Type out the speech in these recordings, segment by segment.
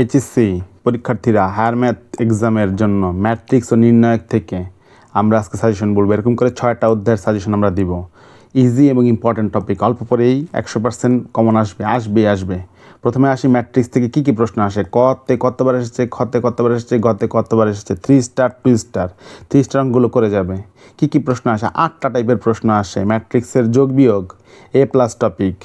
HSC পরীক্ষার্থীরা higher math এক্সামের জন্য ম্যাট্রিক্স ও নির্ণায়ক থেকে আমরা আজকে সাজেশন বলব। এরকম করে ছয়টা অধ্যায়ের সাজেশন আমরা দিব। ইজি এবং ইম্পর্ট্যান্ট টপিক অল্প পরেই একশো পার্সেন্ট কমন আসবে আসবে আসবে। প্রথমে আসি ম্যাট্রিক্স থেকে কী কী প্রশ্ন আসে? কতে কতবার এসেছে, খতে কতবার এসেছে, গতে কতবার এসেছে? Three star two star three star অঙ্কগুলো করে যাবে। কী কী প্রশ্ন আসে? আটটা টাইপের প্রশ্ন আসে। ম্যাট্রিক্সের যোগ বিয়োগ এ প্লাস টপিক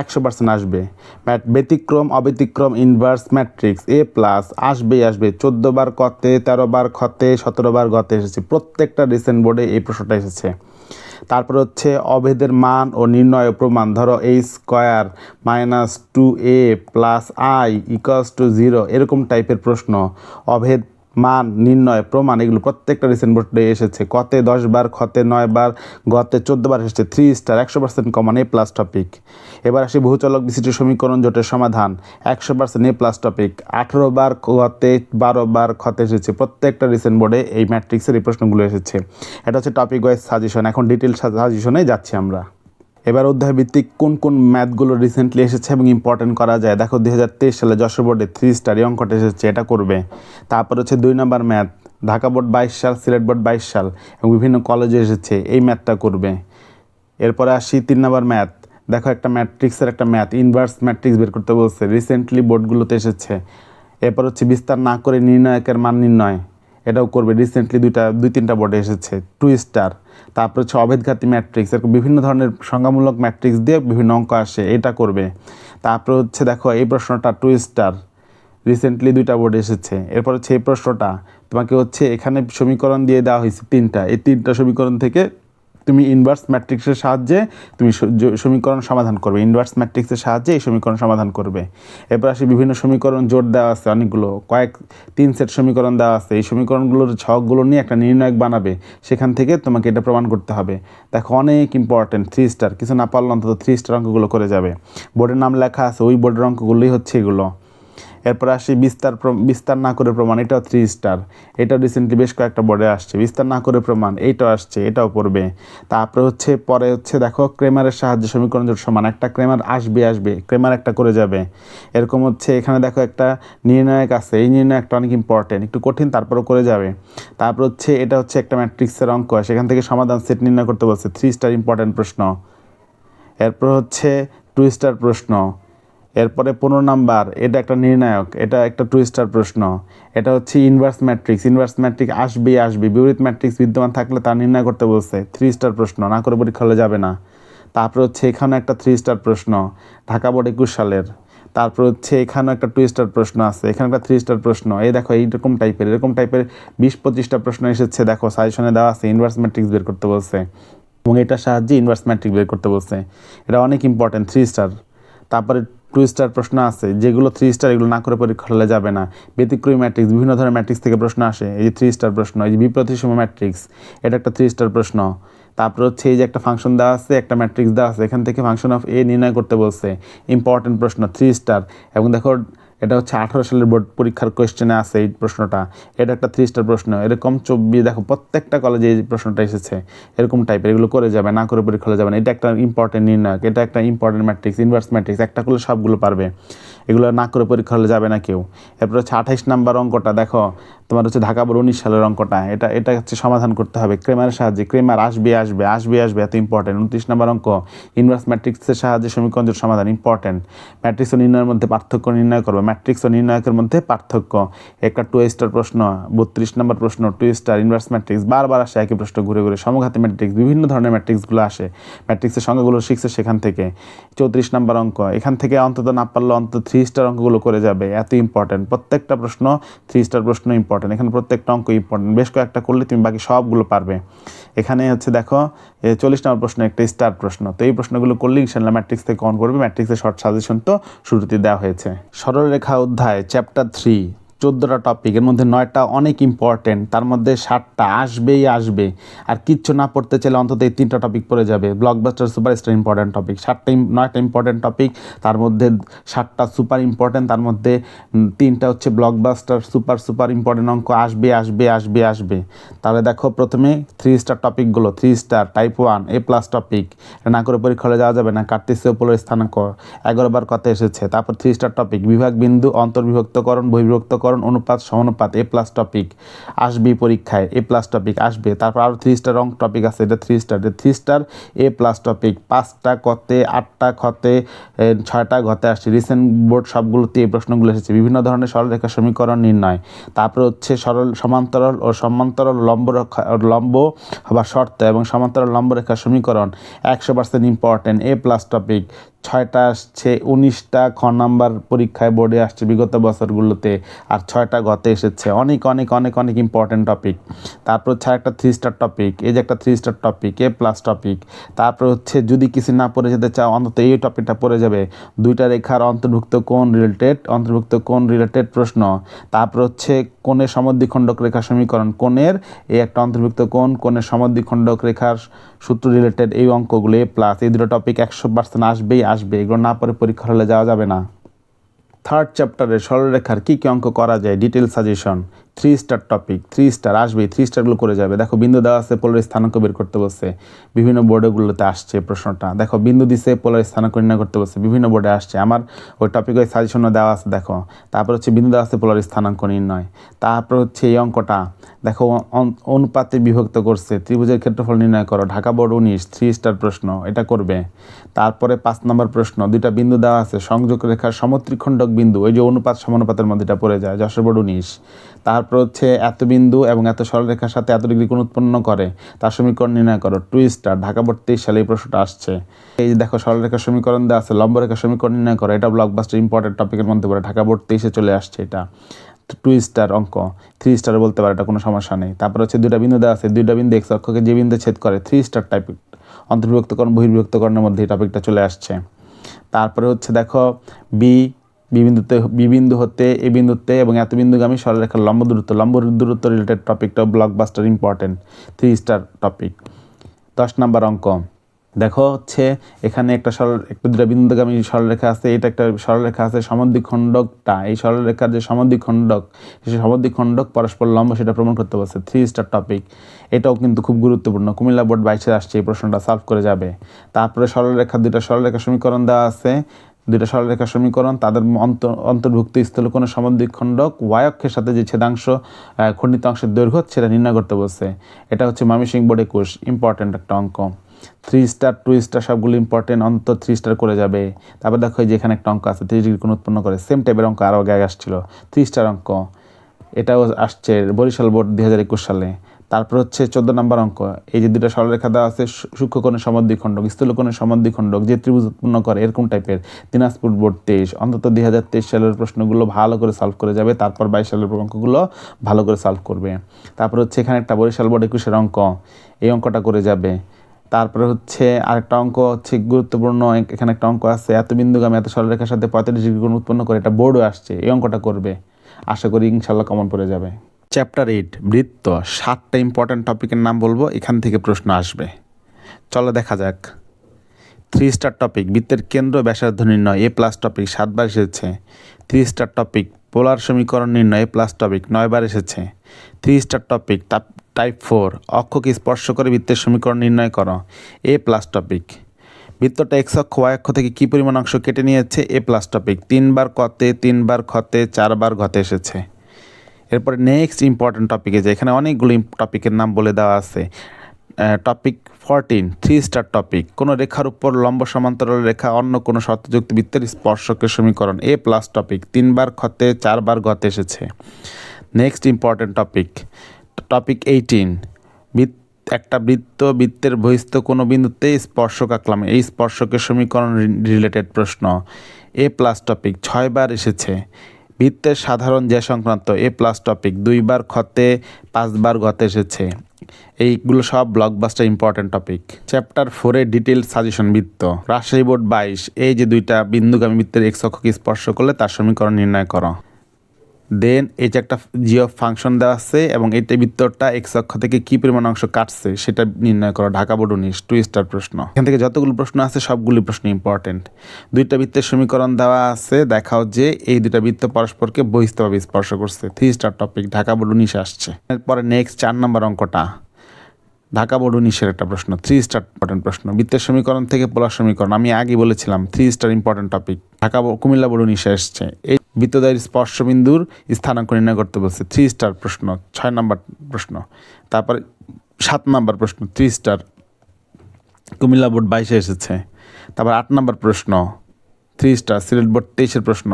একশো পার্সেন্ট আসবে। ম্যাট ব্যতিক্রম, অব্যতিক্রম ইনভার্স ম্যাট্রিক্স এ প্লাস আসবেই আসবে চোদ্দ বার কতে তেরো বার খতে সতেরো বার গতে এসেছে। প্রত্যেকটা রিসেন্ট বোর্ডে এই প্রশ্নটা এসেছে। তারপর হচ্ছে অভেদের মান ও নির্ণয় প্রমাণ। ধরো A square minus two A plus I equals to zero এরকম টাইপের প্রশ্ন। অভেদ মান, নির্ণয়, প্রমাণ, এগুলো প্রত্যেকটা রিসেন্ট বোর্ডে এসেছে। কতে দশ বার খতে নয় বার, গতে চোদ্দ বার এসেছে। থ্রি স্টার একশো percent common A plus topic এবার আসি বহুচলক বিশিষ্ট সমীকরণ জোটের সমাধান। একশো পার্সেন্ট এ প্লাস টপিক আঠেরো বার, গতে বারো বার খতে এসেছে। প্রত্যেকটা রিসেন্ট বোর্ডে এই ম্যাট্রিক্সের এই প্রশ্নগুলো এসেছে। এটা হচ্ছে টপিক ওয়াইজ সাজেশন এখন ডিটেল সাজেশনে যাচ্ছি আমরা। এবার অধ্যায় ভিত্তিক কোন কোন ম্যাথগুলো রিসেন্টলি এসেছে এবং ইম্পর্টেন্ট করা যায়? দেখো, দুই হাজার তেইশ সালে যশোর বোর্ডে থ্রি স্টার অঙ্কটা এসেছে, এটা করবে। তারপর হচ্ছে দুই নম্বর ম্যাথ, ঢাকা বোর্ড বাইশ সাল, সিলেট বোর্ড বাইশ সাল এবং বিভিন্ন কলেজে এসেছে, এই ম্যাথটা করবে। এরপরে আসি তিন নম্বর ম্যাথ, দেখো একটা ম্যাট্রিক্সের একটা ম্যাথ ইনভার্স ম্যাট্রিক্স বের করতে বলছে রিসেন্টলি বোর্ডগুলোতে এসেছে। এরপর হচ্ছে বিস্তার না করে নির্ণায়কের মান নির্ণয়। এটাও করবে। রিসেন্টলি দুইটা, দুই তিনটা বোর্ডে এসেছে টু স্টার তারপর হচ্ছে অভেদঘাতী ম্যাট্রিক্স এরকম বিভিন্ন ধরনের সংজ্ঞামূলক ম্যাট্রিক্স দিয়ে বিভিন্ন অঙ্ক আসে, এটা করবে। তারপর হচ্ছে দেখো, এই প্রশ্নটা টু স্টার রিসেন্টলি দুইটা বোর্ড এসেছে, এরপর হচ্ছে এই প্রশ্নটা। তোমাকে হচ্ছে এখানে সমীকরণ দিয়ে দেওয়া হয়েছে তিনটা। এই তিনটা সমীকরণ থেকে তুমি ইনভার্স ম্যাট্রিক্সের সাহায্যে তুমি সমীকরণ সমাধান করবে। ইনভার্স ম্যাট্রিক্সের সাহায্যে এই সমীকরণ সমাধান করবে। এরপর আসি বিভিন্ন সমীকরণ জোট দেওয়া আছে, অনেকগুলো। কয়েক, তিন সেট সমীকরণ দেওয়া আছে। এই সমীকরণগুলোর ছকগুলো নিয়ে একটা নির্ণায়ক বানাবে। সেখান থেকে তোমাকে এটা প্রমাণ করতে হবে। দেখো, অনেক ইম্পর্টেন্ট থ্রি স্টার কিছু না পারলে অন্তত থ্রি স্টার অঙ্কগুলো করে যাবে। বোর্ডের নাম লেখা আছে, ওই বোর্ডের অঙ্কগুলোই হচ্ছে এগুলো। এরপর আসি বিস্তার বিস্তার না করে প্রমাণ, এটাও থ্রি স্টার এটাও রিসেন্টলি বেশ কয়েকটা বোর্ডে আসছে। বিস্তার না করে প্রমাণ, এইটাও আসছে, এটাও পড়বে। তারপরে হচ্ছে, পরে হচ্ছে দেখো, ক্রেমারের সাহায্যে সমীকরণ জোট সমান, একটা ক্রেমার আসবে আসবে, ক্রেমার একটা করে যাবে। এরকম হচ্ছে, এখানে দেখো একটা নির্ণায়ক আছে, এই নির্ণায়কটা অনেক ইম্পর্টেন্ট একটু কঠিন, তারপরেও করে যাবে। তারপর হচ্ছে, এটা হচ্ছে একটা ম্যাট্রিক্সের অঙ্ক, সেখান থেকে সমাধান সেট নির্ণয় করতে বলছে থ্রি স্টার ইম্পর্টেন্ট প্রশ্ন। এরপর হচ্ছে টু স্টার প্রশ্ন। এরপরে পনেরো নাম্বার, এটা একটা নির্ণায়ক, এটা একটা টু স্টার প্রশ্ন। এটা হচ্ছে ইনভার্স ম্যাট্রিক্স ইনভার্স ম্যাট্রিক্স আসবেই আসবে। বিপরীত ম্যাট্রিক্স বিদ্যমান থাকলে তা নির্ণয় করতে বলছে। থ্রি স্টার প্রশ্ন, না করে পরীক্ষা হলে যাবে না। তারপর হচ্ছে এখানে একটা থ্রি স্টার প্রশ্ন, ঢাকা বোর্ড একুশ সালের। তারপর হচ্ছে এখানে একটা টু স্টার প্রশ্ন আছে, এখানে একটা থ্রি স্টার প্রশ্ন। এই দেখো, এইরকম টাইপের এরকম টাইপের বিশ পঁচিশটা প্রশ্ন এসেছে। দেখো সাজেশনে দেওয়া আছে ইনভার্স ম্যাট্রিক্স বের করতে বলছে। এবং এটার সাহায্যে ইনভার্স ম্যাট্রিক বের করতে বলছে। এটা অনেক ইম্পর্টেন্ট থ্রি স্টার তারপরে টু স্টার প্রশ্ন আছে, যেগুলো থ্রি স্টার এগুলো না করে পরীক্ষা হলে যাবে না। ব্যতিক্রমী ম্যাট্রিক্স বিভিন্ন ধরনের ম্যাট্রিক্স থেকে প্রশ্ন আসে, এই যে থ্রি স্টার প্রশ্ন, এই যে বিপ্রতিসম ম্যাট্রিক্স এটা একটা থ্রি স্টার প্রশ্ন। তারপর হচ্ছে এই যে একটা ফাংশন দেওয়া আছে, একটা ম্যাট্রিক্স দেওয়া আছে, এখান থেকে ফাংশন অফ এ নির্ণয় করতে বলছে। ইম্পর্টেন্ট প্রশ্ন থ্রি স্টার এবং দেখো এটা হচ্ছে আঠারো সালের বোর্ড পরীক্ষার কোয়েশ্চেনে আছে এই প্রশ্নটা। এটা একটা থ্রি স্টার প্রশ্ন। এরকম চব্বিশ, দেখো প্রত্যেকটা কলেজে এই প্রশ্নটা এসেছে। এরকম টাইপের এগুলো করে যাবে, না করে পরীক্ষা যাবে না। এটা একটা ইম্পর্টেন্ট নির্ণায়ক, এটা একটা ইম্পর্টেন্ট ম্যাট্রিক্স ইনভার্স ম্যাট্রিক্স একটা করলে সবগুলো পারবে। এগুলো না করে পরীক্ষা হলে যাবে না কেউ। এরপর হচ্ছে আঠাইশ নাম্বার অঙ্কটা, দেখো, তোমার হচ্ছে ঢাকা বোর্ড উনিশ সালের অঙ্কটা, এটা এটা হচ্ছে সমাধান করতে হবে। ক্রেমারের সাহায্যে, ক্রেমার আসবে আসবে আসবে আসবে, এত ইম্পর্টেন্ট উনত্রিশ নাম্বার অঙ্ক ইনভার্স ম্যাট্রিক্সের সাহায্যে সমীকরণ জোট সমাধান ইম্পর্টেন্ট ম্যাট্রিক্স ও নির্ণয়ের মধ্যে পার্থক্য নির্ণয় করবে ম্যাট্রিক্স ও নির্ণায়কের মধ্যে পার্থক্য। একটা টু স্টার প্রশ্ন, বত্রিশ নম্বর প্রশ্ন টু স্টার ইনভার্স ম্যাট্রিক্স বারবার আসে একই প্রশ্ন ঘুরে ঘুরে, সমঘাতী ম্যাট্রিক্স বিভিন্ন ধরনের ম্যাট্রিক্সগুলো আসে। ম্যাট্রিক্সের সংখ্যাগুলো শিখছে সেখান থেকে। চৌত্রিশ নম্বর অঙ্ক, এখান থেকে অন্তত না পারলে অন্তত থ্রি স্টার অঙ্কগুলো করে যাবে, এত ইম্পর্ট্যান্ট প্রত্যেকটা প্রশ্ন থ্রি স্টার প্রশ্ন ইম্পর্টেন্ট এখানে প্রত্যেকটা অঙ্ক ইম্পর্টেন্ট বেশ কয়েকটা করলে তুমি বাকি সবগুলো পারবে। এখানে হচ্ছে দেখো চল্লিশ নম্বর প্রশ্ন একটা স্টার প্রশ্ন। তো এই প্রশ্নগুলো করলে ইনশাল্লাহ ম্যাট্রিক্স থেকে অন করবে। ম্যাট্রিক্সের শর্ট সাজেশন তো শুরুতে দেওয়া হয়েছে। সরলরেখা অধ্যায় চ্যাপ্টার থ্রি চোদ্দোটা টপিক এর মধ্যে নয়টা অনেক ইম্পর্টেন্ট তার মধ্যে সাতটা আসবেই আসবে। আর কিচ্ছু না পড়তে চাইলে অন্তত এই তিনটা টপিক পড়ে যাবে। ব্লকবাস্টার সুপারস্টার ইম্পর্টেন্ট টপিক সাতটা নয়টা ইম্পর্টেন্ট টপিক তার মধ্যে সাতটা সুপার ইম্পর্টেন্ট তার মধ্যে তিনটা হচ্ছে ব্লকবাস্টার সুপার সুপার ইম্পর্টেন্ট অঙ্ক আসবে আসবে আসবে আসবে। তাহলে দেখো প্রথমে থ্রি স্টার টপিকগুলো three star type one A plus topic না করে পরীক্ষা হলে যাওয়া যাবে না কার্তিসীয় পোলের স্থানাঙ্ক, এগারো বার কথা এসেছে, তারপর থ্রি স্টার টপিক বিভাগ বিন্দু, অন্তর্বিভক্তকরণ বহির্বিভক্তকরণ অনুপাত সমানুপাত এ প্লাস টপিক আসবে পরীক্ষায় এ প্লাস টপিক আসবে তারপর আরও থ্রি স্টার রং টপিক আছে এটা three star three star A plus topic পাঁচটা কতে আটটা এ, ছয়টা ঘতে আসছে। রিসেন্ট বোর্ড সবগুলোতে এই প্রশ্নগুলো এসেছে। বিভিন্ন ধরনের সরলরেখা সমীকরণ নির্ণয়। তারপর হচ্ছে সরল সমান্তরাল ও সমান্তরাল লম্ব লম্ব বা শর্ত এবং সমান্তরাল লম্ব রেখা সমীকরণ একশো percent important A plus topic ছয়টা আসছে উনিশটা খ নাম্বার পরীক্ষায় বোর্ডে আসছে বিগত বছরগুলোতে। আর ছয়টা গতে এসেছে। অনেক অনেক অনেক অনেক ইম্পর্টেন্ট টপিক তারপর হচ্ছে একটা থ্রি স্টার টপিক এই যে একটা three star topic A plus topic তারপর হচ্ছে যদি কিছু না পড়ে যেতে চাও, অন্তত এই টপিকটা পড়ে যাবে। দুইটা রেখার অন্তর্ভুক্ত কোন রিলেটেড অন্তর্ভুক্ত কোন রিলেটেড প্রশ্ন। তারপর হচ্ছে কোণের সমদ্বিখণ্ডক রেখা সমীকরণ। কোণের এই একটা অন্তর্ভুক্ত কোণ, কোণের সমদ্বিখণ্ডক রেখার সূত্র রিলেটেড এই অঙ্কগুলো এ প্লাস এই দুটো টপিক একশো পার্সেন্ট আসবেই, আসবে। এগুলো না পরে পরীক্ষা হলে যাওয়া যাবে না। থার্ড চ্যাপ্টারে সরলরেখার কী কী অঙ্ক করা যায়? Detail suggestion three star topic three star আসবেই থ্রি স্টারগুলো করে যাবে। দেখো, বিন্দু দেওয়া আছে পোলার স্থানাঙ্ক বের করতে বসে বিভিন্ন বোর্ডেগুলোতে আসছে প্রশ্নটা। দেখো, বিন্দু দিছে পোলার স্থানাঙ্ক নির্ণয় করতে বসে বিভিন্ন বোর্ডে আসছে। আমার ওই টপিক ওই সাজেশনও দেওয়া আছে, দেখো। তারপর হচ্ছে বিন্দু দেওয়া আছে পোলার স্থানাঙ্ক নির্ণয়। তারপর হচ্ছে এই অঙ্কটা, দেখো, অন- অনুপাতে বিভক্ত করছে, ত্রিভুজের ক্ষেত্রফল নির্ণয় করো, ঢাকা বোর্ড উনিশ থ্রি স্টার প্রশ্ন, এটা করবে। তারপরে পাঁচ নম্বর প্রশ্ন, দুইটা বিন্দু দেওয়া আছে, সংযোগ রেখার সমত্রিখণ্ডক বিন্দু, ওই যে অনুপাত, সমানুপাতের মধ্যে এটা পড়ে যায়, যশোর বোর্ড উনিশ। তারপর হচ্ছে এত বিন্দু এবং এত সরলরেখার সাথে এত ডিগ্রি কোণ উৎপন্ন করে, তার সমীকরণ নির্ণয় করো। টু স্টার ঢাকা বোর্ড সালে এই প্রশ্নটা আসছে। এই যে দেখো, সরলরেখার সমীকরণ দেওয়া আছে লম্বরেখার সমীকরণ নির্ণয় করো। এটা ব্লকবাস্টার ইম্পর্টেন্ট টপিকের মধ্যে পড়ে। ঢাকা বোর্ড তেইশে চলে আসছে এটা। টু স্টার অঙ্ক। থ্রি স্টার বলতে পারে, এটা কোনো সমস্যা নেই। তারপর হচ্ছে দুইটা বিন্দু দেওয়া আছে, দুইটা বিন্দু এক্স অক্ষকে যে বিন্দু ছেদ করে থ্রি স্টার টাইপ অন্তর্বিভক্তকরণ বহির্বিভক্তকরণের মধ্যে এই টপিকটা চলে আসছে। তারপরে হচ্ছে দেখো বি বি বিন্দুতে বি বিন্দু হতে, এ বিন্দুতে এবং এত বিন্দুগামী সরলরেখার লম্ব দূরত্ব লম্ব দূরত্ব রিলেটেড টপিকটা blockbuster important three star topic দশ নাম্বার অঙ্ক। দেখো হচ্ছে এখানে একটা সরল, একটা দুটা বিন্দুগামী সরলরেখা আছে, এটা একটা সরলরেখা আছে সমদ্বিখণ্ডকটা এই সরলরেখার যে সমদ্বিখণ্ডক, সেই সমদ্বিখণ্ডক পরস্পর লম্ব সেটা প্রমাণ করতে পারছে থ্রি স্টার টপিক এটাও কিন্তু খুব গুরুত্বপূর্ণ। কুমিল্লা বোর্ড বাইশে আসছে, এই প্রশ্নটা সলভ করে যাবে। তারপরে সরলরেখা, দুটা সরলরেখা সমীকরণ দেওয়া আছে। দুইটা সরলরেখা সমীকরণ, তাদের অন্ত- অন্তর্ভুক্ত স্থলকোণের সমদ্বিখণ্ডক ওয়াই অক্ষের সাথে যে ছেদাংশ খণ্ডিত অংশের দৈর্ঘ্য, সেটা নির্ণয় করতে বলছে। এটা হচ্ছে ময়মনসিং বোর্ড একুশ ইম্পর্টেন্ট একটা অঙ্ক। থ্রি স্টার টু স্টার সবগুলো ইম্পর্টেন্ট অন্ত থ্রি স্টার করে যাবে। তারপর দেখো যে এখানে একটা অঙ্ক আছে থ্রি ডিগ্রি কোণ উৎপন্ন করে। সেম টাইপের অঙ্ক আরও আগে আসছিল। থ্রি স্টার অঙ্ক। এটাও আসছে বরিশাল বোর্ড দুই হাজার একুশ সালে। তারপর হচ্ছে চোদ্দ নম্বর অঙ্ক। এই যে দুটো সরলরেখা দেওয়া আছে সূক্ষ্মকোণের সমদ্বিখণ্ডক স্থূলকোণের সমদ্বিখণ্ডক যে ত্রিভুজ উৎপন্ন করে এরকম টাইপের। দিনাজপুর বোর্ড তেইশ, অন্তত দুই হাজার তেইশ সালের প্রশ্নগুলো ভালো করে সলভ করে যাবে, তারপর বাইশ সালের অঙ্কগুলো ভালো করে সলভ করবে। তারপর হচ্ছে এখানে একটা বরিশাল বোর্ড একুশের অঙ্ক, এই অঙ্কটা করে যাবে। তারপরে হচ্ছে আরেকটা অঙ্ক হচ্ছে গুরুত্বপূর্ণ এখানে একটা অঙ্ক আছে, এত বিন্দুগামী, এত সরলরেখার সাথে পঁয়তাল্লিশ ডিগ্রি কোণ উৎপন্ন করে এটা বোর্ডও আসছে, এই অঙ্কটা করবে। আশা করি ইনশাল্লাহ কমন পড়ে যাবে। চ্যাপ্টার এইট বৃত্ত। সাতটা ইম্পর্ট্যান্ট টপিকের নাম বলব, এখান থেকে প্রশ্ন আসবে। চলো দেখা যাক। থ্রি স্টার টপিক বৃত্তের কেন্দ্র ব্যাসার্ধ নির্ণয় এ প্লাস টপিক সাতবার এসেছে। থ্রি স্টার টপিক পোলার সমীকরণ নির্ণয় এ প্লাস টপিক নয়বার এসেছে। Three star topic type four অক্ষকে স্পর্শ করে বৃত্তের সমীকরণ নির্ণয় করো এ প্লাস টপিক বৃত্তটা এক্স অক্ষ ওয়াই অক্ষ থেকে কী পরিমাণ অংশ কেটে নিয়েছে? এ প্লাস টপিক তিনবার কতে, তিনবার ক্ষতে, চারবার ঘতে এসেছে। এরপরে নেক্সট ইম্পর্টেন্ট টপিকে যে এখানে অনেকগুলো টপিকের নাম বলে দেওয়া আছে। Topic fourteen three star topic কোনো রেখার উপর লম্ব সমান্তরাল রেখা অন্য কোনো শর্তযুক্ত বৃত্তের স্পর্শকের সমীকরণ। এ প্লাস টপিক তিনবার খতে চারবার গতে এসেছে। Next important topic topic eighteen বৃত্ত, একটা বৃত্ত বৃত্তের বহিস্থ কোনো বিন্দুতে স্পর্শক আঁকলাম এই স্পর্শকের সমীকরণ রিলেটেড প্রশ্ন। এ প্লাস টপিক ছয়বার এসেছে। বৃত্তের সাধারণ যে সংক্রান্ত এ প্লাস টপিক দুইবার ক্ষতে পাঁচবার গতে এসেছে। এইগুলো সব ব্লকবাস্টার ইম্পর্টেন্ট টপিক চ্যাপ্টার ফোরে ডিটেল সাজেশন বৃত্ত। রাজশাহী বোর্ড বাইশ, এই যে দুইটা বিন্দুগামী বৃত্তের এক্সক্ষকে স্পর্শ করলে তার সমীকরণ নির্ণয় করো। দেন এই যে একটা জিও ফাংশন দেওয়া আছে এবং এইটা বৃত্তটা এক্স অক্ষ থেকে কি পরিমাণ অংশ কাটছে, সেটা নির্ণয় করা। ঢাকা বোর্ড উনিশ টু স্টার প্রশ্ন। এখান থেকে যতগুলো প্রশ্ন আছে, সবগুলি প্রশ্ন ইম্পর্টেন্ট দুইটা বৃত্তের সমীকরণ দেওয়া আছে, দেখাও যে এই দুইটা বৃত্ত পরস্পরকে বহিস্তভাবে স্পর্শ করছে। Three star topic Dhaka board উনিশ আসছে। এরপরে নেক্সট চার নম্বর অঙ্কটা। ঢাকা বোর্ড উনিশের একটা প্রশ্ন থ্রি স্টার ইম্পর্টেন্ট প্রশ্ন। বৃত্তের সমীকরণ থেকে পোলার সমীকরণ, আমি আগে বলেছিলাম three star important topic Dhaka Comilla board উনিশে এসছে। এই বৃত্তদ্বয়ের স্পর্শবিন্দুর স্থানাঙ্ক নির্ণয় করতে বলছে থ্রি স্টার প্রশ্ন, ছয় নম্বর প্রশ্ন। তারপর সাত নম্বর প্রশ্ন থ্রি স্টার কুমিল্লা বোর্ড বাইশে এসেছে। তারপর আট নম্বর প্রশ্ন থ্রি স্টার সিলেট বোর্ড তেইশের প্রশ্ন।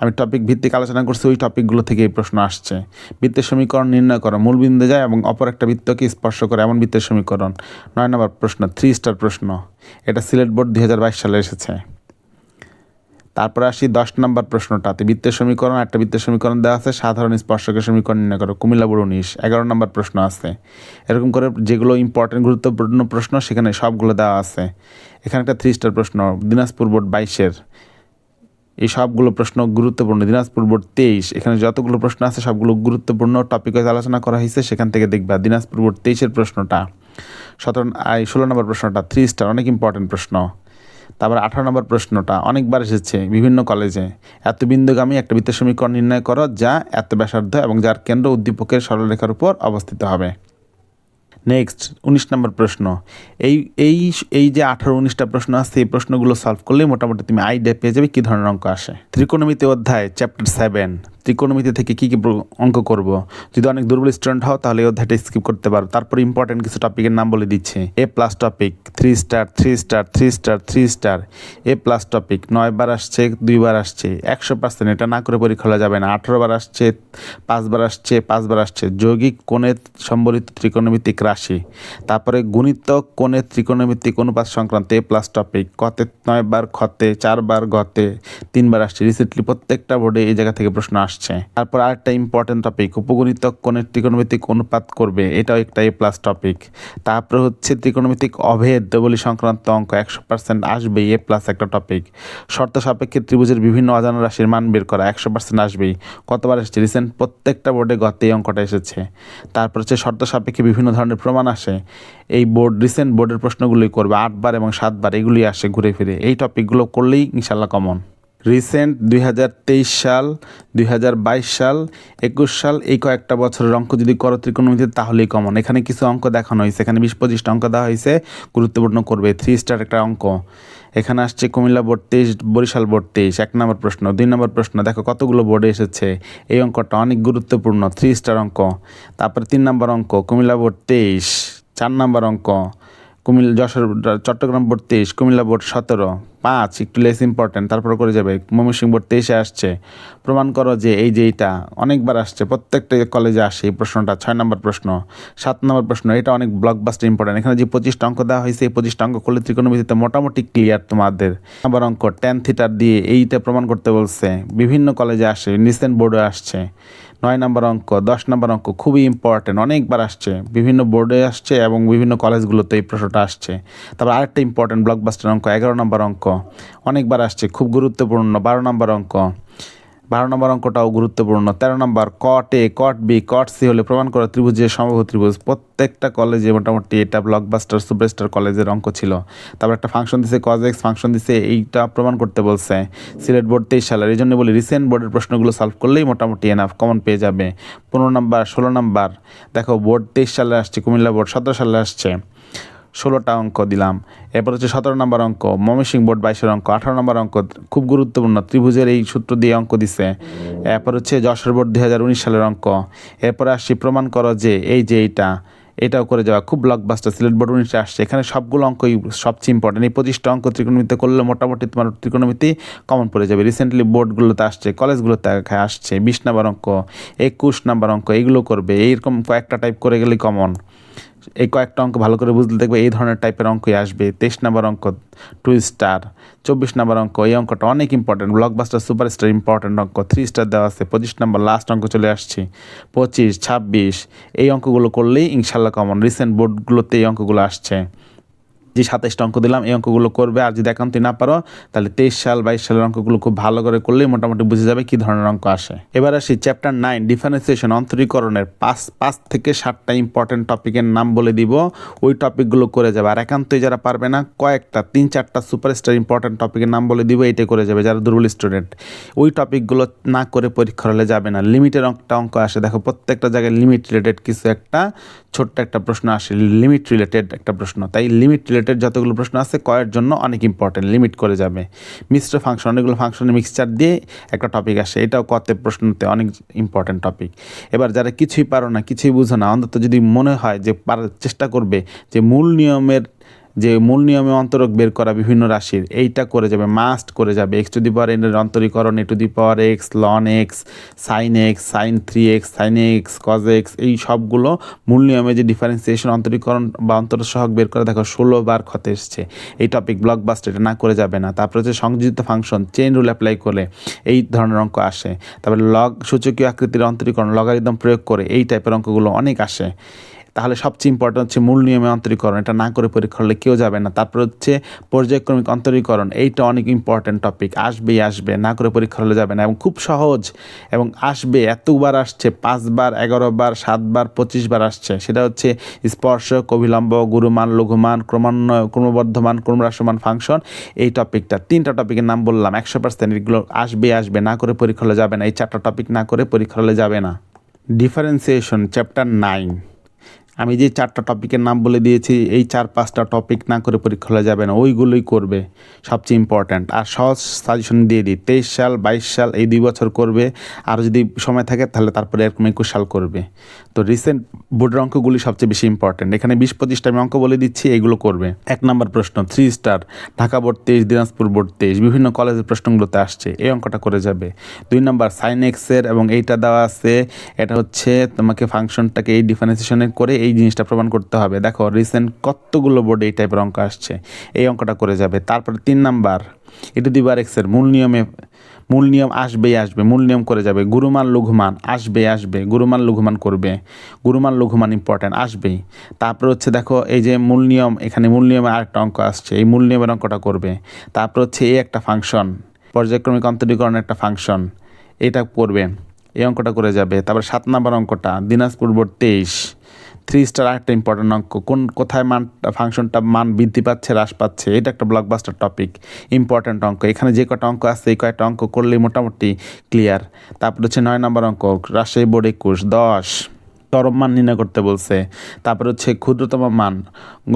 আমি টপিক ভিত্তিক আলোচনা করছি, ওই টপিকগুলো থেকে এই প্রশ্ন আসছে। বৃত্তের সমীকরণ নির্ণয় করো, মূল বিন্দু যায় এবং অপর একটা বৃত্তকে স্পর্শ করে, এমন বৃত্তের সমীকরণ। নয় নম্বর প্রশ্ন থ্রি স্টার প্রশ্ন। এটা সিলেট বোর্ড দুই হাজার বাইশ সালে এসেছে। তারপরে আসি দশ নম্বর প্রশ্নটাতে বৃত্তের সমীকরণ, একটা বৃত্তের সমীকরণ দেওয়া আছে, সাধারণ স্পর্শকের সমীকরণ নির্ণয় করো। কুমিল্লা বোর্ড উনিশ, এগারো নম্বর প্রশ্ন আছে। এরকম করে যেগুলো ইম্পর্টেন্ট গুরুত্বপূর্ণ প্রশ্ন, সেখানে সবগুলো দেওয়া আছে। এখানে একটা থ্রি স্টার প্রশ্ন, দিনাজপুর বোর্ড বাইশের। এই সবগুলো প্রশ্ন গুরুত্বপূর্ণ। দিনাজপুর বোর্ড তেইশ, এখানে যতগুলো প্রশ্ন আছে, সবগুলো গুরুত্বপূর্ণ টপিক আলোচনা করা হয়েছে, সেখান থেকে দেখবা দিনাজপুর বোর্ড তেইশের প্রশ্নটা। সতেরো ষোলো নম্বর প্রশ্নটা থ্রি স্টার অনেক ইম্পর্টেন্ট প্রশ্ন। তারপর আঠারো নম্বর প্রশ্নটা, অনেকবার এসেছে বিভিন্ন কলেজে এত বিন্দুগামী একটা বৃত্তের সমীকরণ নির্ণয় করো যা এত ব্যাসার্ধ এবং যার কেন্দ্র উদ্দীপকের সরলরেখার উপর অবস্থিত হবে। নেক্সট উনিশ নম্বর প্রশ্ন। এই এই এই যে আঠারো, উনিশটা প্রশ্ন আছে, এই প্রশ্নগুলো সলভ করলে মোটামুটি তুমি আইডিয়া পেয়ে যাবে কী ধরনের অঙ্ক আসে। ত্রিকোণমিতি অধ্যায় চ্যাপ্টার সেভেন ত্রিকোণমিতি থেকে কী কী অঙ্ক করব? যদি অনেক দুর্বল স্টুডেন্ট হও, তাহলে এই অধ্যায়টা স্কিপ করতে পারো। তারপর ইম্পর্টেন্ট কিছু টপিকের নাম বলে দিচ্ছে। A plus topic three star three star three star three star A plus topic নয়বার আসছে দুইবার আসছে। একশো পার্সেন্ট এটা না করে পরীক্ষা হলে যাবে না। আঠেরো বার আসছে পাঁচবার আসছে পাঁচবার আসছে। যৌগিক কোণের সম্বলিত ত্রিকোণমিতিক রাশি। তারপরে গুণিতক কোণের ত্রিকোণমিতিক অনুপাত সংক্রান্ত এ প্লাস টপিক কতে নয়বার খতে চারবার গতে তিনবার আসছে। রিসেন্টলি প্রত্যেকটা বোর্ডে এই জায়গা থেকে প্রশ্ন আসছে। তারপর আরেকটা ইম্পর্টেন্ট টপিক উপগুণিতক কোণের ত্রিকোণমিতিক অনুপাত করবে, এটাও একটা এ প্লাস টপিক তারপরে হচ্ছে ত্রিকোণমিতিক অভেদ বলি সংক্রান্ত অঙ্ক একশো পার্সেন্ট আসবেই, এ প্লাস একটা টপিক শর্ত সাপেক্ষে ত্রিভুজের বিভিন্ন অজানা রাশির মান বের করা একশো পার্সেন্ট আসবেই। কতবার এসেছে রিসেন্ট প্রত্যেকটা বোর্ডে গতে এই অঙ্কটা এসেছে। তারপর হচ্ছে শর্ত সাপেক্ষে বিভিন্ন ধরনের প্রমাণ আসে। এই বোর্ড রিসেন্ট বোর্ডের প্রশ্নগুলোই করবে, আটবার এবং সাতবার এগুলি আসে ঘুরে ফিরে। এই টপিকগুলো করলেই ইনশাল্লাহ কমন রিসেন্ট দুই হাজার তেইশ সাল, দুই হাজার বাইশ সাল, একুশ সাল এই কয়েকটা বছরের অঙ্ক যদি করো ত্রিকোণমিতিতে তাহলেই কমন এখানে কিছু অঙ্ক দেখানো হয়েছে। এখানে বিশ পঁচিশটা অঙ্ক দেওয়া হয়েছে। গুরুত্বপূর্ণ করবে। থ্রি স্টার একটা অঙ্ক। এখানে আসছে কুমিল্লা বোর্ড তেইশ, বরিশাল বোর্ড তেইশ। এক নম্বর প্রশ্ন, দুই নম্বর প্রশ্ন। দেখো কতগুলো বোর্ডে এসেছে। এই অঙ্কটা অনেক গুরুত্বপূর্ণ। থ্রি স্টার অঙ্ক। তারপরে তিন নম্বর অঙ্ক, কুমিল্লা বোর্ড তেইশ। চার নম্বর অঙ্ক। কুমিল্লা যশোর, চট্টগ্রাম বোর্ড তেইশ, কুমিল্লা বোর্ড সতেরো, পাঁচ, একটু লেস ইম্পর্টেন্ট তারপরে করে যাবে, ময়মনসিংহ বোর্ড তেইশে আসছে। প্রমাণ করো যে এই যে এইটা অনেকবার আসছে, প্রত্যেকটা কলেজে আসে এই প্রশ্নটা, ছয় নম্বর প্রশ্ন, সাত নম্বর প্রশ্ন, এটা অনেক ব্লকবাস্টার ইম্পর্টেন্ট এখানে যে পঁচিশটা অঙ্ক দেওয়া হয়েছে, এই পঁচিশটা অঙ্ক করলে ত্রিকোণমিতিতে মোটামুটি ক্লিয়ার তোমাদের। নম্বর অঙ্ক টেন থিটার দিয়ে এইটা প্রমাণ করতে বলছে, বিভিন্ন কলেজে আসে রিসেন্ট বোর্ডে আসছে। নয় নম্বর অঙ্ক, দশ নম্বর অঙ্ক খুবই ইম্পর্টেন্ট অনেকবার আসছে। বিভিন্ন বোর্ডে আসছে এবং বিভিন্ন কলেজগুলোতে এই প্রশ্নটা আসছে। তারপর আরেকটা ইম্পর্টেন্ট ব্লকবাস্টার অঙ্ক, এগারো নম্বর অঙ্ক, অনেকবার আসছে, খুব গুরুত্বপূর্ণ, বারো নম্বর অঙ্ক। বারো নম্বর অঙ্কটাও গুরুত্বপূর্ণ। তেরো নম্বর কট এ কট বি কট সি হলে প্রমাণ করা ত্রিভুজের সমবাহু ত্রিভুজ। প্রত্যেকটা কলেজে মোটামুটি এটা ব্লকবাস্টার সুপারস্টার কলেজের অঙ্ক ছিল। তারপর একটা ফাংশন দিছে কজ এক্স ফাংশন দিছে এইটা প্রমাণ করতে বলছে। সিলেট বোর্ড তেইশ সালের এই জন্য বলি রিসেন্ট বোর্ডের প্রশ্নগুলো সলভ করলেই মোটামুটি এনাফ কমন পেয়ে যাবে। পনেরো নম্বর, ষোলো নম্বর, দেখো বোর্ড তেইশ সালে আসছে, কুমিল্লা বোর্ড সতেরো সালে আসছে। ষোলোটা অঙ্ক দিলাম। এরপর হচ্ছে সতেরো নম্বর অঙ্ক, ময়মনসিংহ বোর্ড বাইশের অঙ্ক, আঠারো নম্বর অঙ্ক খুব গুরুত্বপূর্ণ, ত্রিভুজের এই সূত্র দিয়ে অঙ্ক দিছে। এরপর হচ্ছে যশোর বোর্ড দুই হাজার উনিশ সালের অঙ্ক। এরপরে আসছি, প্রমাণ করো যে এই যে এইটা, এটাও করে যাওয়া খুব ব্লকবাস্টার সিলেট বোর্ড উনিশে আসছে। এখানে সবগুলো অঙ্কই সবচেয়ে ইম্পর্টেন্ট এই পঁচিশটা অঙ্ক ত্রিকোণমিতি করলে মোটামুটি তোমার ত্রিকোণমিতি কমন পড়ে যাবে। রিসেন্টলি বোর্ডগুলোতে আসছে, কলেজগুলোতে আসছে, বিশ নম্বর অঙ্ক, একুশ নম্বর অঙ্ক, এগুলো করবে। এইরকম কয়েকটা টাইপ করে গেলেই কমন এই কয়েকটা অঙ্ক ভালো করে বুঝলে দেখবে এই ধরনের টাইপের অঙ্কই আসবে। তেইশ নম্বর অঙ্ক টু স্টার চব্বিশ নম্বর অঙ্ক, এই অঙ্কটা অনেক important blockbuster superstar important অঙ্ক। থ্রি স্টার দেওয়া আছে। পঁচিশ নম্বর লাস্ট অঙ্ক চলে আসছে। পঁচিশ, ছাব্বিশ, এই অঙ্কগুলো করলেই ইনশাল্লাহ কমন রিসেন্ট বোর্ডগুলোতে এই অঙ্কগুলো আসছে। যে সাতাইশটা অঙ্ক দিলাম, এই অঙ্কগুলো করবে। আর যদি একান্তই না পারো, তাহলে তেইশ সাল, বাইশ সালের অঙ্কগুলো খুব ভালো করে করলেই মোটামুটি বুঝে যাবে কি ধরনের অঙ্ক আসে। এবার আসি চ্যাপ্টার নাইন ডিফারেন্সিয়েশন অন্তরীকরণের পাঁচ পাঁচ থেকে সাতটা ইম্পর্টেন্ট টপিকের নাম বলে দিব। ওই টপিকগুলো করে যাবে। আর একান্তই যারা পারবে না, কয়েকটা, তিন, চারটা সুপারস্টার ইম্পর্টেন্ট টপিকের নাম বলে দিব এটা করে যাবে যারা দুর্বল স্টুডেন্ট ওই টপিকগুলো না করে পরীক্ষা হলে যাবে না। লিমিটের অঙ্কটা অঙ্ক আসে। দেখো, প্রত্যেকটা জায়গায় লিমিট রিলেটেড কিছু একটা, ছোট্ট একটা প্রশ্ন আসে। লিমিট রিলেটেড একটা প্রশ্ন। তাই লিমিট রিলেটেড যতগুলো প্রশ্ন আছে, কয়ের জন্য অনেক ইম্পর্টেন্ট লিমিট করে যাবে। মিশ্র ফাংশন অনেকগুলো ফাংশনের মিক্সচার দিয়ে একটা টপিক আসে। এটাও কতে প্রশ্নতে অনেক ইম্পর্টেন্ট টপিক এবার যারা কিছুই পারো না, কিছুই বুঝো না, অন্তত যদি মনে হয় যে পারার চেষ্টা করবে, যে মূল নিয়মের যে মূল নিয়মে অন্তরক বের করা বিভিন্ন রাশির, এইটা করে যাবে মাস্ট করে যাবে এক্স টু দি পাওয়ার এনের অন্তরীকরণ A to the power X ln X sine X sine three X sine X cos X এই সবগুলো মূল নিয়মে যে ডিফারেন্সিয়েশন অন্তরীকরণ বা অন্তরসহক বের করে, দেখো ষোলো বার ক্ষতে এসছে। এই টপিক ব্লকবাস্টার এটা না করে যাবে না। তারপর হচ্ছে সংযোজিত ফাংশন চেইন রুল অ্যাপ্লাই করে এই ধরনের অঙ্ক আসে। তারপরে লগ সূচকীয় আকৃতির অন্তরীকরণ লগারিদম প্রয়োগ করে এই টাইপের অঙ্কগুলো অনেক আসে। তাহলে সবচেয়ে ইম্পর্টেন্ট হচ্ছে মূল নিয়মে অন্তরীকরণ। এটা না করে পরীক্ষা হলে কেউ যাবে না। তারপর হচ্ছে পর্যায়ক্রমিক অন্তরীকরণ। এইটা অনেক ইম্পর্টেন্ট টপিক আসবেই আসবে, না করে পরীক্ষা হলে যাবে না। এবং খুব সহজ। এবং আসবে, এতবার আসছে, পাঁচবার এগারো বার সাতবার, পঁচিশবার আসছে। সেটা হচ্ছে স্পর্শ কবিলম্ব গুরুমান, লঘুমান, ক্রমান্বয়, ক্রমবর্ধমান ক্রমরাসমান ফাংশন এই টপিকটা তিনটা টপিকের নাম বললাম। একশো পার্সেন্ট এগুলো আসবে আসবে, না করে পরীক্ষা হলে যাবে না। এই চারটা টপিক না করে পরীক্ষা হলে যাবে না। ডিফারেন্সিয়েশন চ্যাপ্টার নাইন আমি যে চারটা টপিকের নাম বলে দিয়েছি, এই চার পাঁচটা টপিক না করে পরীক্ষা হলে যাবে না। ওইগুলোই করবে, সবচেয়ে ইম্পর্ট্যান্ট আর সহজ সাজেশন দিয়ে দিই, তেইশ সাল, বাইশ সাল, এই দুই বছর করবে। আর যদি সময় থাকে, তাহলে তারপরে এরকম একুশ সাল করবে। তো রিসেন্ট বোর্ডের অঙ্কগুলি সবচেয়ে বেশি ইম্পর্টেন্ট এখানে বিশ পঁচিশটা আমি অঙ্ক বলে দিচ্ছি এইগুলো করবে। এক নম্বর প্রশ্ন থ্রি স্টার ঢাকা বোর্ড তেইশ, দিনাজপুর বোর্ড তেইশ, বিভিন্ন কলেজের প্রশ্নগুলোতে আসছে, এই অঙ্কটা করে যাবে। দুই নম্বর সাইন এক্সের এবং এইটা দেওয়া আছে, এটা হচ্ছে তোমাকে ফাংশনটাকে এই ডিফারেন্সিয়েশনে করে এই জিনিসটা প্রমাণ করতে হবে। দেখো রিসেন্ট কতগুলো বোর্ডে এই টাইপের অঙ্ক আসছে। এই অঙ্কটা করে যাবে। তারপরে তিন নাম্বার, এটু দিবার এক্সের মূল নিয়মে, মূল নিয়ম আসবেই আসবে। মূল নিয়ম করে যাবে। গুরুমান, লঘুমান, আসবে আসবে। গুরুমান, লঘুমান করবে। গুরুমান, লঘুমান ইম্পর্ট্যান্ট আসবেই। তারপর হচ্ছে দেখো, এই যে মূল নিয়ম, এখানে মূল নিয়মে আরেকটা অঙ্ক আসছে। এই মূল নিয়মের অঙ্কটা করবে। তারপর হচ্ছে এই একটা ফাংশন পর্যায়ক্রমিক অন্তরীকরণ একটা ফাংশন এটা করবে। এই অঙ্কটা করে যাবে। তারপর সাত নাম্বার অঙ্কটা, দিনাজপুর বোর্ড তেইশ। থ্রি স্টার আরেকটা ইম্পর্টেন্ট অঙ্ক, কোন, কোথায় মান ফাংশনটা মান বৃদ্ধি পাচ্ছে, হ্রাস পাচ্ছে, এটা একটা ব্লকবাস্টার টপিক ইম্পর্টেন্ট অঙ্ক। এখানে যে কটা অঙ্ক আছে, এই কয়েকটা অঙ্ক করলেই মোটামুটি ক্লিয়ার তারপর হচ্ছে নয় নম্বর অঙ্ক, রাজশাহী বোর্ড একুশ, দশ। চরম মান নির্ণয় করতে বলছে। তারপর হচ্ছে ক্ষুদ্রতম মান,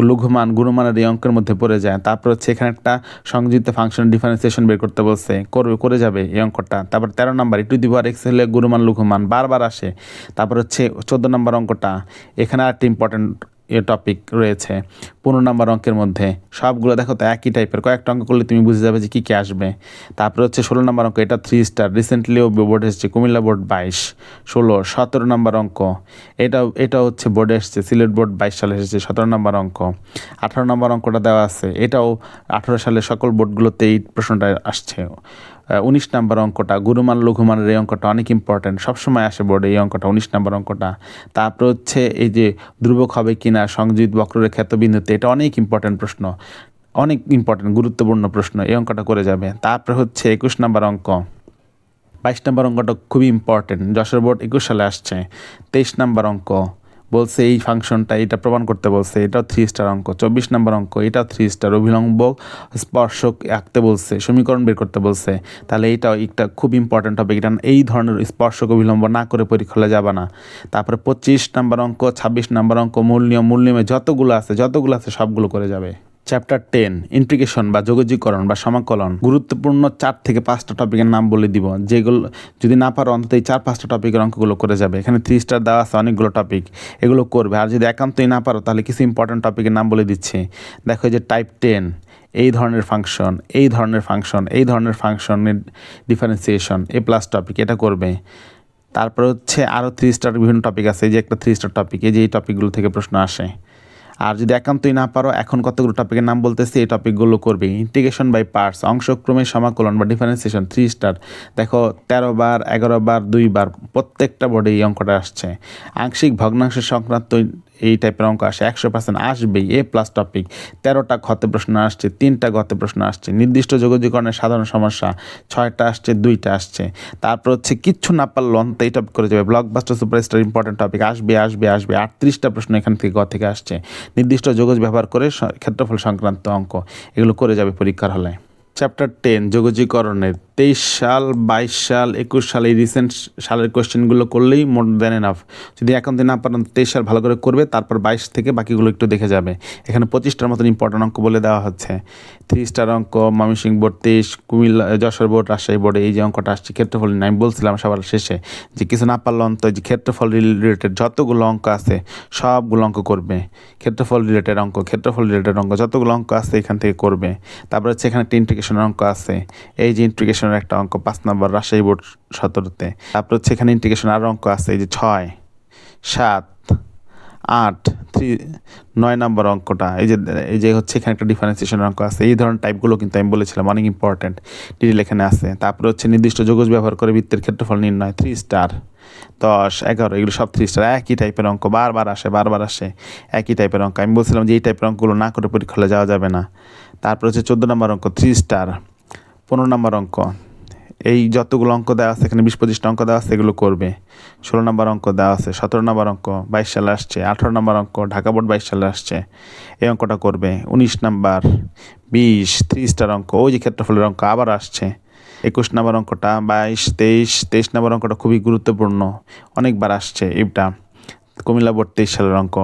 লঘুমান গুরুমানের এই অঙ্কের মধ্যে পড়ে যায়। তারপর হচ্ছে এখানে একটা সংযুক্ত ফাংশন ডিফারেন্সিয়েশন বের করতে বলছে। করবে, করে যাবে এই অঙ্কটা। তারপর তেরো নাম্বার ইটু দিবার এক্স হলে গুরুমান লঘুমান, বারবার আসে। তারপর হচ্ছে চোদ্দ নম্বর অঙ্কটা। এখানে আরেকটা ইম্পর্টেন্ট টপিক রয়েছে। পনেরো নম্বর অঙ্কের মধ্যে সবগুলো দেখো তো একই টাইপের কয়েকটা অঙ্ক করলে তুমি বুঝে যাবে যে কী কী আসবে। তারপরে হচ্ছে ষোলো নম্বর অঙ্ক, এটা থ্রি স্টার রিসেন্টলিও বোর্ড এসেছে, কুমিল্লা বোর্ড বাইশ। ষোলো, সতেরো নম্বর অঙ্ক। এটাও এটা হচ্ছে বোর্ডে এসেছে, সিলেট বোর্ড বাইশ সালে এসেছে, সতেরো নম্বর অঙ্ক। আঠারো নম্বর অঙ্কটা দেওয়া আছে, এটাও আঠারো সালে সকল বোর্ডগুলোতে এই প্রশ্নটা আসছে। উনিশ নাম্বার অঙ্কটা, গুরুমান লঘুমানের এই অঙ্কটা অনেক ইম্পর্ট্যান্ট সবসময় আসে বোর্ডে এই অঙ্কটা, উনিশ নাম্বার অঙ্কটা। তারপর হচ্ছে এই যে ধ্রুবক হবে কিনা, সংযোজিত বক্ররেখা এত বিন্দুতে, এটা অনেক ইম্পর্ট্যান্ট প্রশ্ন। অনেক ইম্পর্ট্যান্ট গুরুত্বপূর্ণ প্রশ্ন, এই অঙ্কটা করে যাবে। তারপরে হচ্ছে একুশ নাম্বার অঙ্ক। বাইশ নাম্বার অঙ্কটা খুবই ইম্পর্টেন্ট যশোর বোর্ড একুশ সালে আসছে। তেইশ নাম্বার অঙ্ক। বলছে এই ফাংশনটা, এটা প্রমাণ করতে বলছে এটাও থ্রি স্টার অঙ্ক, চব্বিশ নম্বর অঙ্ক এটাও থ্রি স্টার অভিলম্ব স্পর্শক আঁকতে বলছে, সমীকরণ বের করতে বলছে। তাহলে এটাও একটা খুব ইম্পর্ট্যান্ট হবে এটা এই ধরনের স্পর্শক অভিলম্ব না করে পরীক্ষা যাবে না। তারপরে পঁচিশ নম্বর অঙ্ক, ছাব্বিশ নম্বর অঙ্ক, মূল নিয়ম, মূল নিয়মে যতগুলো আছে যতগুলো আছে সবগুলো করে যাবে। চ্যাপ্টার টেন ইন্টিগ্রেশন বা যোগাযোগকরণ বা সমাকলন। গুরুত্বপূর্ণ চার থেকে পাঁচটা টপিকের নাম বলে দিব। যেগুলো যদি না পারো, অন্তত এই চার পাঁচটা টপিকের অঙ্কগুলো করে যাবে। এখানে থ্রি স্টার দেওয়া আছে অনেকগুলো টপিক এগুলো করবে। আর যদি একান্তই না পারো, তাহলে কিছু ইম্পর্টেন্ট টপিকের নাম বলে দিচ্ছি। দেখো যে টাইপ টেন এই ধরনের ফাংশন এই ধরনের ফাংশন এই ধরনের ফাংশনের ডিফারেন্সিয়েশন এ প্লাস টপিক এটা করবে। তারপরে হচ্ছে আরও থ্রি স্টার বিভিন্ন টপিক আছে। এই যে একটা থ্রি স্টার টপিক এই যে এই টপিকগুলো থেকে প্রশ্ন আসে। আর যদি একান্তই না পারো, এখন কতগুলো টপিকের নাম বলতেছি, এই টপিকগুলো করবে। ইন্টিগ্রেশন বাই পার্টস অংশক্রমে সমাকলন বা ডিফারেন্সিয়েশন থ্রি স্টার দেখো, তেরো বার, এগারো বার, দুই বার, প্রত্যেকটা বোর্ডে এই অঙ্কটা আসছে। আংশিক ভগ্নাংশ সংক্রান্ত এই টাইপের অঙ্ক আসে। একশো পার্সেন্ট আসবেই এ প্লাস টপিক তেরোটা ঘতে প্রশ্ন আসছে, তিনটা গতে প্রশ্ন আসছে। নির্দিষ্ট যোগাযোগকরণের সাধারণ সমস্যা, ছয়টা আসছে, দুইটা আসছে। তারপর হচ্ছে কিচ্ছু না পারলে অন্ত এই টপিক করে যাবে। ব্লকবাস্টার সুপারস্টার ইম্পর্টেন্ট টপিক আসবে আসবে আসবে। আটত্রিশটা প্রশ্ন এখান থেকে গ থেকে আসছে। নির্দিষ্ট যোগজ ব্যবহার করে ক্ষেত্রফল সংক্রান্ত অঙ্ক। এগুলো করে যাবে পরীক্ষার হলে। চ্যাপ্টার টেন যোগজীকরণের তেইশ সাল, বাইশ সাল, একুশ সাল এই রিসেন্ট সালের কোয়েশ্চেনগুলো করলেই মোর দেন এনাফ যদি এখন দিন না পারেন তেইশ সাল ভালো করে করবে, তারপর বাইশ থেকে বাকিগুলো একটু দেখে যাবে। এখানে পঁচিশটার মতন ইম্পর্টেন্ট অঙ্ক বলে দেওয়া হচ্ছে। থ্রি স্টার অঙ্ক ময়মনসিং বোর্ড তেইশ, কুমিল্লা, যশোর বোর্ড, রাজশাহী বোর্ডে এই যে অঙ্কটা আসছে, ক্ষেত্রফল নিয়ে আমি বলছিলাম সবার শেষে যে কিছু না পারল অন্ত যে ক্ষেত্রফল রিলেটেড যতগুলো অঙ্ক আছে, সবগুলো অঙ্ক করবে। ক্ষেত্রফল রিলেটেড অঙ্ক, ক্ষেত্রফল রিলেটেড অঙ্ক, যতগুলো অঙ্ক আছে এখান থেকে করবে। তারপর হচ্ছে এখানে একটা ইন্টিগ্রেশনের অঙ্ক আছে। এই যে ইন্টিগ্রেশনের একটা অঙ্ক, পাঁচ নম্বর রাজশাহী বোর্ড সতেরোতে। তারপর হচ্ছে এখানে ইন্টিগ্রেশন আরও অঙ্ক আছে, এই যে ছয়, সাত, আট, থ্রি, নয় নম্বর অঙ্কটা। এই যে এই যে হচ্ছে এখানে একটা ডিফারেন্সিয়েশনের অঙ্ক আছে, এই ধরনের টাইপগুলো কিন্তু আমি বলেছিলাম, অনেক ইম্পর্ট্যান্ট ডিটেল এখানে আছে। তারপরে হচ্ছে নির্দিষ্ট যোগজ ব্যবহার করে বৃত্তের ক্ষেত্রফল নির্ণয় থ্রি স্টার দশ, এগারো, এগুলো সব থ্রি স্টার একই টাইপের অঙ্ক, বারবার আসে বারবার আসে, একই টাইপের অঙ্ক। আমি বলছিলাম যে এই টাইপের অঙ্কগুলো না করে পরীক্ষা যাওয়া যাবে না। তারপর হচ্ছে চোদ্দ নম্বর অঙ্ক থ্রি স্টার পনেরো নম্বর অঙ্ক। এই যতগুলো অঙ্ক দেওয়া আছে, এখানে বিশ পঁচিশটা অঙ্ক দেওয়া আছে, এগুলো করবে। ষোলো নম্বর অঙ্ক দেওয়া আছে, সতেরো নম্বর অঙ্ক বাইশ সালে আসছে, আঠারো নম্বর অঙ্ক ঢাকা বোর্ড বাইশ সালে আসছে। এই অঙ্কটা করবে। উনিশ নাম্বার, বিশ থ্রি স্টার অঙ্ক, ওই যে ক্ষেত্রফলের অঙ্ক আবার আসছে। একুশ নম্বর অঙ্কটা বাইশ, তেইশ তেইশ নম্বর অঙ্কটা খুবই গুরুত্বপূর্ণ, অনেকবার আসছে এটা কুমিল্লা বোর্ড তেইশ সালের অঙ্ক,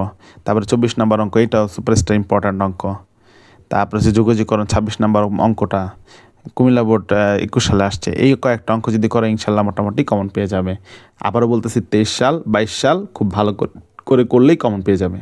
তারপরে চব্বিশ নম্বর অঙ্ক, এটাও সুপারস্টার ইম্পর্ট্যান্ট অঙ্ক। তারপরে হচ্ছে যোগাযোগকরণ ছাব্বিশ নম্বর অঙ্কটা কুমিল্লা বোর্ড একুশ সালে আসছে। এই কয়েকটা অঙ্ক যদি করে, ইনশাল্লাহ মোটামুটি কমন পেয়ে যাবে। আবারও বলতেছি তেইশ সাল, বাইশ সাল, খুব ভালো করে- করে করলেই কমন পেয়ে যাবে।